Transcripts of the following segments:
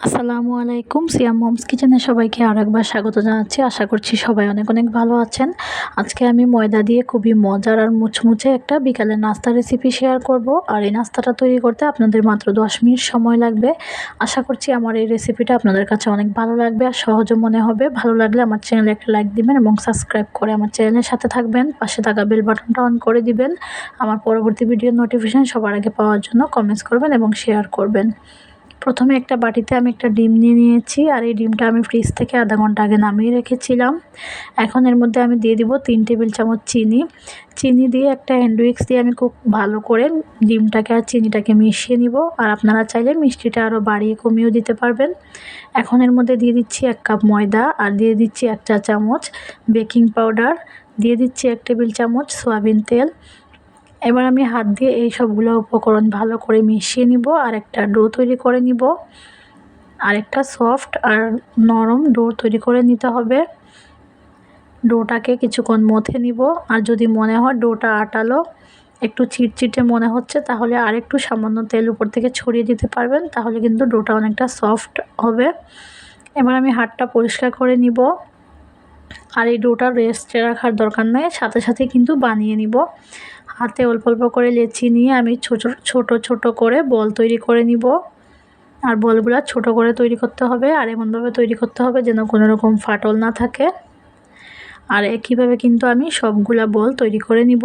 আসসালামু আলাইকুম। সিয়াম মমস কিচেনে সবাইকে আর একবার স্বাগত জানাচ্ছি। আশা করছি সবাই অনেক অনেক ভালো আছেন। আজকে আমি ময়দা দিয়ে খুবই মজার আর মুচমুচে একটা বিকালের নাস্তা রেসিপি শেয়ার করব। আর এই নাস্তাটা তৈরি করতে আপনাদের মাত্র দশ মিনিট সময় লাগবে। আশা করছি আমার এই রেসিপিটা আপনাদের কাছে অনেক ভালো লাগবে আর সহজও মনে হবে। ভালো লাগলে আমার চ্যানেলে একটা লাইক দিবেন এবং সাবস্ক্রাইব করে আমার চ্যানেলের সাথে থাকবেন। পাশে থাকা বেল বাটনটা অন করে দিবেন। আমার পরবর্তী ভিডিওর নোটিফিকেশান সবার আগে পাওয়ার জন্য কমেন্টস করবেন এবং শেয়ার করবেন। প্রথমে একটা বাটিতে আমি একটা ডিম নিয়ে নিয়েছি আর এই ডিমটা আমি ফ্রিজ থেকে আধা ঘণ্টা আগে নামিয়ে রেখেছিলাম। এখন এর মধ্যে আমি দিয়ে দিব তিন টেবিল চামচ চিনি। চিনি দিয়ে একটা হ্যান্ডউইক্স দিয়ে আমি খুব ভালো করে ডিমটাকে আর চিনিটাকে মিশিয়ে নিব। আর আপনারা চাইলে মিষ্টিটা আরও বাড়িয়ে কমিয়েও দিতে পারবেন। এখন এর মধ্যে দিয়ে দিচ্ছি এক কাপ ময়দা আর দিয়ে দিচ্ছি এক চা চামচ বেকিং পাউডার। দিয়ে দিচ্ছি এক টেবিল চামচ সয়াবিন তেল। এবার আমি হাত দিয়ে এই সবগুলো উপকরণ ভালো করে মিশিয়ে নিব আর একটা ডো তৈরি করে নিব আর একটা সফট আর নরম ডো তৈরি করে নিতে হবে। ডোটাকে কিছুক্ষণ মথে নিব, আর যদি মনে হয় ডোটা আটালো, একটু চিটচিটে মনে হচ্ছে, তাহলে আর একটু সামান্য তেল উপর থেকে ছড়িয়ে দিতে পারবেন, তাহলে কিন্তু ডোটা অনেকটা সফট হবে। এবার আমি হাতটা পরিষ্কার করে নিব। আর এই ডোটা রেস্টে রাখার দরকার নাই, সাথে সাথে কিন্তু বানিয়ে নিব। হাতে অল্প অল্প করে লেচি নিয়ে আমি ছোট ছোট ছোট করে বল তৈরি করে নিব। আর বলগুলো ছোট করে তৈরি করতে হবে আর এমনভাবে তৈরি করতে হবে যেন কোনো রকম ফাটল না থাকে। আর একইভাবে কিন্তু আমি সবগুলা বল তৈরি করে নিব।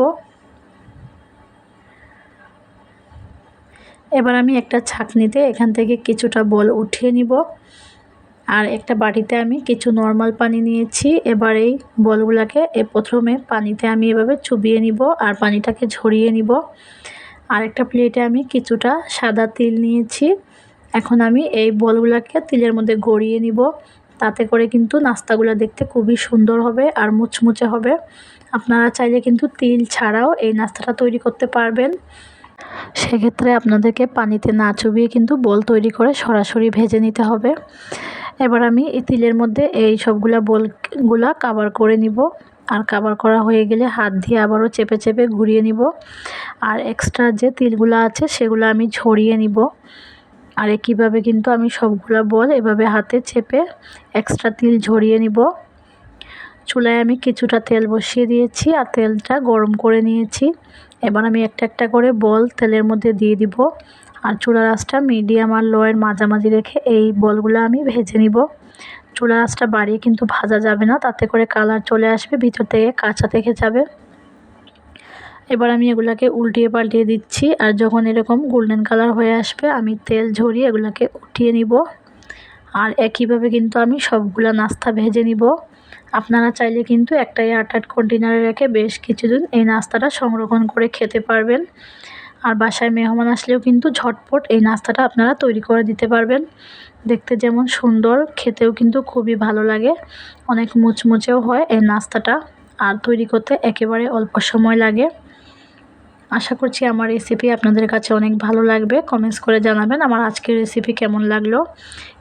এবার আমি একটা ছাকনিতে এখান থেকে কিছুটা বল উঠিয়ে নিব। আর একটা বাটিতে আমি কিছু নর্মাল পানি নিয়েছি। এবার এই বলগুলোকে এ প্রথমে পানিতে আমি এভাবে চুবিয়ে নিব আর পানিটাকে ঝরিয়ে নিব। আর একটা প্লেটে আমি কিছুটা সাদা তিল নিয়েছি। এখন আমি এই বলগুলোকে তিলের মধ্যে গড়িয়ে নিব। তাতে করে কিন্তু নাস্তাগুলো দেখতে খুবই সুন্দর হবে আর মুচমুচে হবে। আপনারা চাইলে কিন্তু তিল ছাড়াও এই নাস্তাটা তৈরি করতে পারবেন। সেক্ষেত্রে আপনাদেরকে পানিতে না চুবিয়ে কিন্তু বল তৈরি করে সরাসরি ভেজে নিতে হবে। এবার আমি এই তিলের মধ্যে এই সবগুলা বোলগুলা কাবার করে নিব। আর কাবার করা হয়ে গেলে হাত দিয়ে আবারও চেপে চেপে ঘুরিয়ে নিব। আর এক্সট্রা যে তিলগুলো আছে সেগুলো আমি ছড়িয়ে নিব। আর কীভাবে কিন্তু আমি সবগুলা বল এভাবে হাতে চেপে এক্সট্রা তিল ঝরিয়ে নিব। চুলায় আমি কিছুটা তেল বসিয়ে দিয়েছি আর তেলটা গরম করে নিয়েছি। এবার আমি একটা একটা করে বল তেলের মধ্যে দিয়ে দিব। আর চুলা আঁচটা মিডিয়াম আর লোয়ের মাঝামাঝি রেখে এই বলগুলো আমি ভেজে নিব। চুলা আঁচটা বাড়িয়ে কিন্তু ভাজা যাবে না, তাতে করে কালার চলে আসবে, ভিতর থেকে কাঁচা থেকে যাবে। এবার আমি এগুলাকে উল্টিয়ে পাল্টিয়ে দিচ্ছি, আর যখন এরকম গোল্ডেন কালার হয়ে আসবে, আমি তেল ঝরিয়ে এগুলাকে উঠিয়ে নিব। আর একইভাবে কিন্তু আমি সবগুলা নাস্তা ভেজে নিব। আপনারা চাইলে কিন্তু একটা এয়ারটাইট কন্টেনারে রেখে বেশ কিছুদিন এই নাস্তাটা সংরক্ষণ করে খেতে পারবেন। আর বাসায় মেহমান আসলেও কিন্তু ঝটপট এই নাস্তাটা আপনারা তৈরি করে দিতে পারবেন। দেখতে যেমন সুন্দর, খেতেও কিন্তু খুবই ভালো লাগে। অনেক মুচমুচেও হয় এই নাস্তাটা। আর তৈরি করতে একেবারে অল্প সময় লাগে। আশা করছি আমার রেসিপি আপনাদের কাছে অনেক ভালো লাগবে। কমেন্টস করে জানাবেন আমার আজকের রেসিপি কেমন লাগল।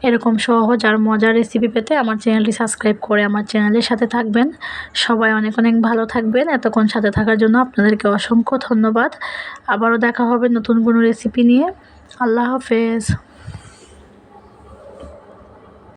এরকম সহজ আর মজার রেসিপি পেতে আমার চ্যানেলটি সাবস্ক্রাইব করে আমার চ্যানেলের সাথে থাকবেন। সবাই অনেক অনেক ভালো থাকবেন। এতক্ষণ সাথে থাকার জন্য আপনাদেরকে অসংখ্য ধন্যবাদ। আবারও দেখা হবে নতুন কোনো রেসিপি নিয়ে। আল্লাহ হাফেজ।